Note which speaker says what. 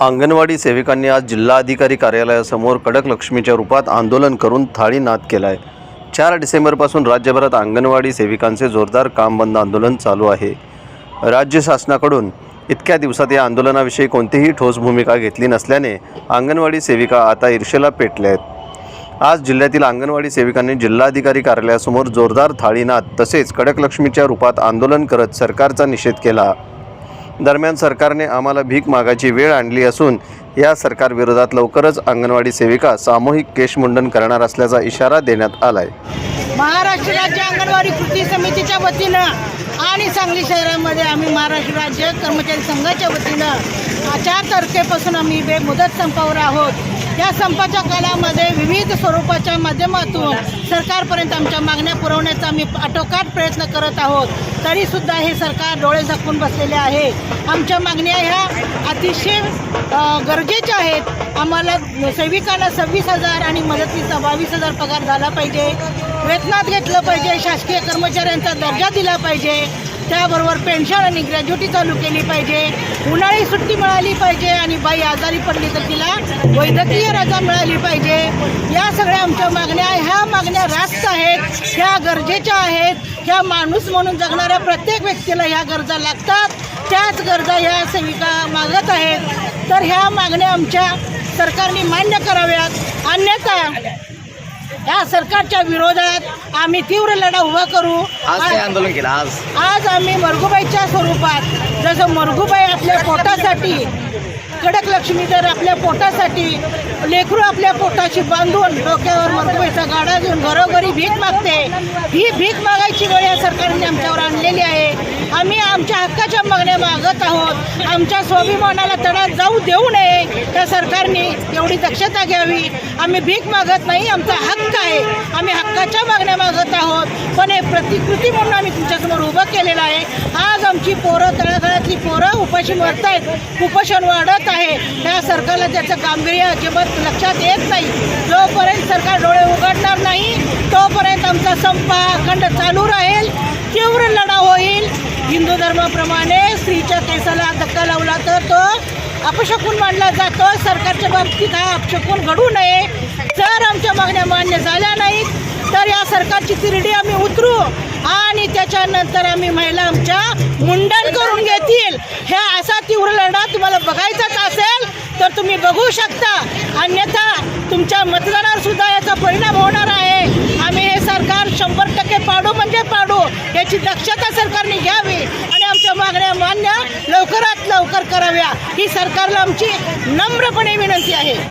Speaker 1: अंगणवाडी सेविकांनी आज जिल्हाधिकारी कार्यालयासमोर कडक लक्ष्मीच्या रूपात आंदोलन करून थाळीनाद केला आहे चार डिसेंबरपासून राज्यभरात अंगणवाडी सेविकांचे जोरदार काम बंद आंदोलन चालू आहे. राज्य शासनाकडून इतक्या दिवसात या आंदोलनाविषयी कोणतीही ठोस भूमिका घेतली नसल्याने अंगणवाडी सेविका आता ईर्षेला पेटल्या आहेत. आज जिल्ह्यातील अंगणवाडी सेविकांनी जिल्हाधिकारी कार्यालयासमोर जोरदार थाळीनाद तसेच कडक लक्ष्मीच्या रूपात आंदोलन करत सरकारचा निषेध केला. दरम्यान सरकारने आम्हाला भीक मागायची वेळ आणली असून या सरकारविरोधात लवकरच अंगणवाडी सेविका सामूहिक केशमुंडन करणार असल्याचा इशारा देण्यात आलाय.
Speaker 2: महाराष्ट्र राज्य अंगणवाडी कृती समितीच्या वतीनं आणि सांगली शहरामध्ये आम्ही महाराष्ट्र राज्य कर्मचारी संघाच्या वतीनं चार तारखेपासून आम्ही बेमुदत संपावर आहोत. या संपाच्या काळामध्ये विविध स्वरूपाच्या माध्यमातून सरकारपर्यंत आमच्या मागण्या पुरवण्याचा आम्ही आटोकाट प्रयत्न करत आहोत. तरीसुद्धा हे सरकार डोळे झाकून बसलेले आहे. आमच्या मागण्या ह्या अतिशय गरजेच्या आहेत. आम्हाला सेविकांना सव्वीस हजार आणि मदतीचा बावीस हजार पगार झाला पाहिजे. वेतनात घेतलं पाहिजे. शासकीय कर्मचाऱ्यांचा दर्जा दिला पाहिजे. त्याबरोबर पेन्शन आणि ग्रॅज्युटी चालू केली पाहिजे. उन्हाळी सुट्टी मिळाली पाहिजे आणि बाई आजारी पडली तर तिला वैद्यकीय रजा मिळाली पाहिजे. या सगळ्या आमच्या मागण्या ह्या मागण्या रास्त आहेत. ह्या गरजेच्या आहेत. ह्या माणूस म्हणून जगणाऱ्या प्रत्येक व्यक्तीला ह्या गरजा लागतात. त्याच गरजा ह्या सेविका मागत आहेत. तर ह्या मागण्या आमच्या सरकारने मान्य कराव्यात. अन्यथा या सरकारच्या विरोधात आम्ही तीव्र लढा उभा करू.
Speaker 3: आज काय आंदोलन केलं आज.
Speaker 2: आज आम्ही मरगुबाईच्या स्वरूपात जसं मरगुबाई आपल्या पोटासाठी खडक लक्ष्मी जर आपल्या पोटासाठी लेकरू आपल्या पोटाशी बांधून डोक्यावर मरगुबाईचा गाडा घेऊन घरोघरी भीक मागते ही भीक मागायची वेळ या सरकारने आमच्यावर आणलेली आहे. आम्ही आमच्या हक्काच्या मागण्या मागत आहोत. आमच्या स्वाभिमानाला तडा जाऊ देऊ नये त्या सरकारने एवढी दक्षता घ्यावी. आम्ही भीक मागत नाही आमचा हक्क आहे. आम्ही हक्काच्या मागण्या मागत आहोत. पण हे प्रतिकृती म्हणून आम्ही तुमच्यासमोर उभं केलेलं आहे. आज आमची पोरं गावातली पोरं उपाशी मरत आहेत कुपोषण वाढत आहे. ह्या सरकारला त्याचं गांभीर्य अजिबात लक्षात येत नाही. जोपर्यंत सरकार डोळे उघडणार नाही तोपर्यंत आमचा संप अखंड चालू राहील तीव्र लढा होईल. हिंदू धर्माप्रमाणे स्त्रीच्या केसाला धक्का लावला तर तो अपशकून मानला जातो. सरकारच्या बाबतीत हा अपशकून घडू नये. जर आमच्या मागण्या मान्य झाल्या नाहीत तर या सरकारची तिरडी आम्ही उतरू. आणि त्याच्यानंतर आम्ही महिला आमच्या मुंडन करून घेतील. हे असा तीव्र लढा तुम्हाला बघायचाच असेल तर तुम्ही बघू शकता. अन्यथा तुमच्या मतदानावर सुद्धा याचा परिणाम होणार आहे. आम्ही हे सरकार शंभर टक्के पाडू म्हणजे पाडू याची दक्षता सरकारने घ्यावी आणि आमच्या मागण्या मान्य लवकरात लवकर कराव्या. ही सरकारला आमची नम्रपणे विनंती आहे.